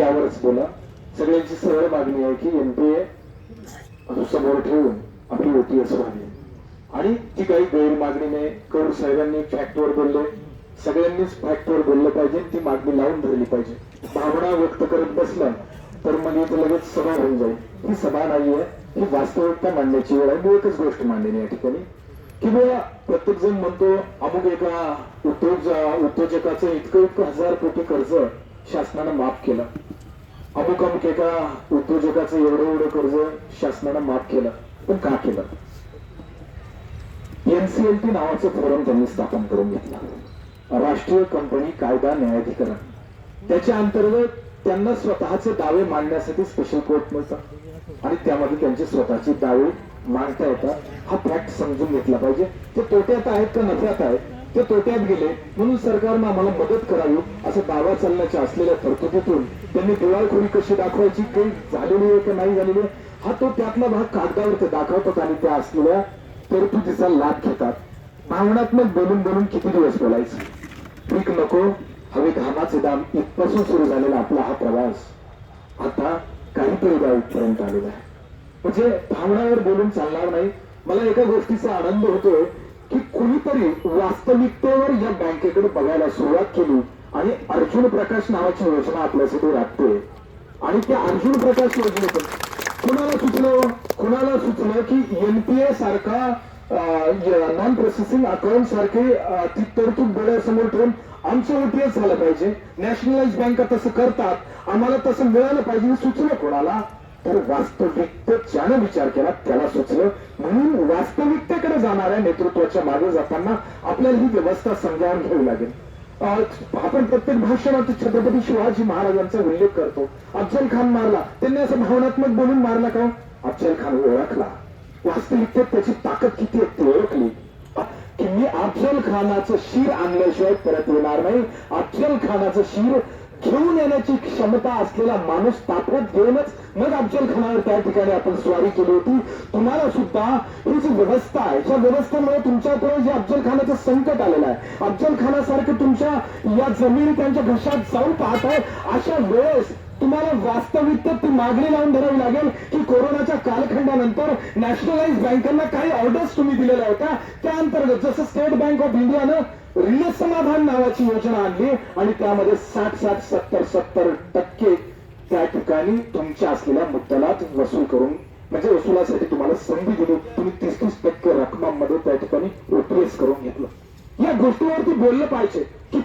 त्यावरच बोला. सगळ्यांची सरळ मागणी आहे की एनपीए समोर ठेवून आपली ओटीएस व्हावी. आणि ती काही गैर मागणी नाही. कौर साहेबांनी फॅक्टवर बोलले. सगळ्यांनीच फॅक्टवर बोललं पाहिजे ती मागणी लावून धरली पाहिजे. भावना व्यक्त करत बसला तर मग इथं लगेच सभा होऊन जाईल. ही सभा नाहीये. ही वास्तविकता मांडण्याची वेळ आहे. मी एकच गोष्ट मांडली या ठिकाणी. किंवा प्रत्येक जण म्हणतो अमुक एका उद्योग उद्योजकाचं इतकं इतकं हजार कोटी कर्ज शासनानं माफ केलं. अमुक अमुक एका उद्योजकाचं एवढं एवढं कर्ज शासनानं माफ केलं पण का केलं? एनसीएलटी नावाचं फोरम त्यांनी स्थापन करून घेतलं. राष्ट्रीय कंपनी कायदा न्यायाधिकरण. त्याच्या अंतर्गत त्यांना स्वतःचे दावे मांडण्यासाठी स्पेशल कोर्ट मिळतात आणि त्यामध्ये त्यांचे स्वतःचे दावे मांडता येतात. हा फॅक्ट समजून घेतला पाहिजे. ते तोट्यात आहेत का नफ्यात आहेत? ते तोट्यात गेले. म्हणून सरकारनं आम्हाला मदत करावी असं दावा चालण्याच्या असलेल्या तरतुदीतून त्यांनी दिवाळखोरी कशी दाखवायची काही झालेली आहे का नाही झालेली हा तो त्यातला भाग कागदावर ते दाखवतात आणि त्या असलेल्या तरतुदीचा लाभ घेतात. भावनात्मक बोलून बोलून किती दिवस बोलायचं? पीक नको हवे घामाचे दाम इथपासून सुरू झालेला आपला हा प्रवास. आता काहीतरी गावपर्यंत आलेला आहे. म्हणजे भावनावर बोलून चालणार नाही. मला एका गोष्टीचा आनंद होतोय कुणीतरी वास्तविकतेवर या बँकेकडे बघायला सुरुवात केली आणि अर्जुन प्रकाश नावाची योजना आपल्यासाठी राखते आणि त्या अर्जुन प्रकाश योजनेतून कुणाला सुचलं? कुणाला सुचलं की एनपीए सारखा नॉन प्रोसेसिंग अकाउंट सारखे ती तरतूद डोळ्यासमोर ठेवून आमचं ओटीएस झालं पाहिजे. नॅशनलाइज बँका तसं करतात. आम्हाला तसं मिळालं पाहिजे. सुचलं कोणाला? तर वास्तविक ज्यानं विचार केला. त्याला सुचलं वास्तविकतेकडे जाणाऱ्या नेतृत्वाच्या मागे जाताना आपल्याला ही व्यवस्था समजावून घ्यावी लागेल. आपण प्रत्येक भाषणात छत्रपती शिवाजी महाराजांचा उल्लेख करतो. अफजल खान मारला. त्यांनी असं भावनात्मक बोलून मारला का हो? अफजल खान ओळखला. वास्तविकतेत त्याची ताकद किती आहे ती ओळखली. की मी अफजल खानाचं शिर आणल्याशिवाय परत येणार नाही. अफजल खानाचं शिर घेऊन येण्याची क्षमता असलेला माणूस ताकद घेऊनच मग अफजल खानावर त्या ठिकाणी आपण स्वारी केली होती. तुम्हाला सुद्धा ही जी व्यवस्था आहे या व्यवस्थेमुळे तुमच्याकडे जे अफजल खानाचं संकट आलेलं आहे अफजल खानासारखं तुमच्या या जमिनी त्यांच्या घशात जाऊन पाहत आहे अशा वेळेस तुम्हाला वास्तविकतेत ती मागणी लावून धरावी लागेल की कोरोनाच्या कालखंडानंतर नॅशनलाइज बँकांना काही ऑर्डर्स तुम्ही दिलेल्या होत्या. त्या अंतर्गत जसं स्टेट बँक ऑफ इंडियानं ऋण समाधान नावाची योजना आणली आणि त्यामध्ये साठ साठ सत्तर सत्तर टक्के त्या ठिकाणी तुमच्या असलेल्या मुद्दलात वसूल करून म्हणजे वसुलासाठी तुम्हाला संधी दिली. तुम्ही तीस तीस टक्के रकमांमध्ये त्या ठिकाणी ओटीएस करून घेतलं. या गोष्टीवरती बोललं पाहिजे की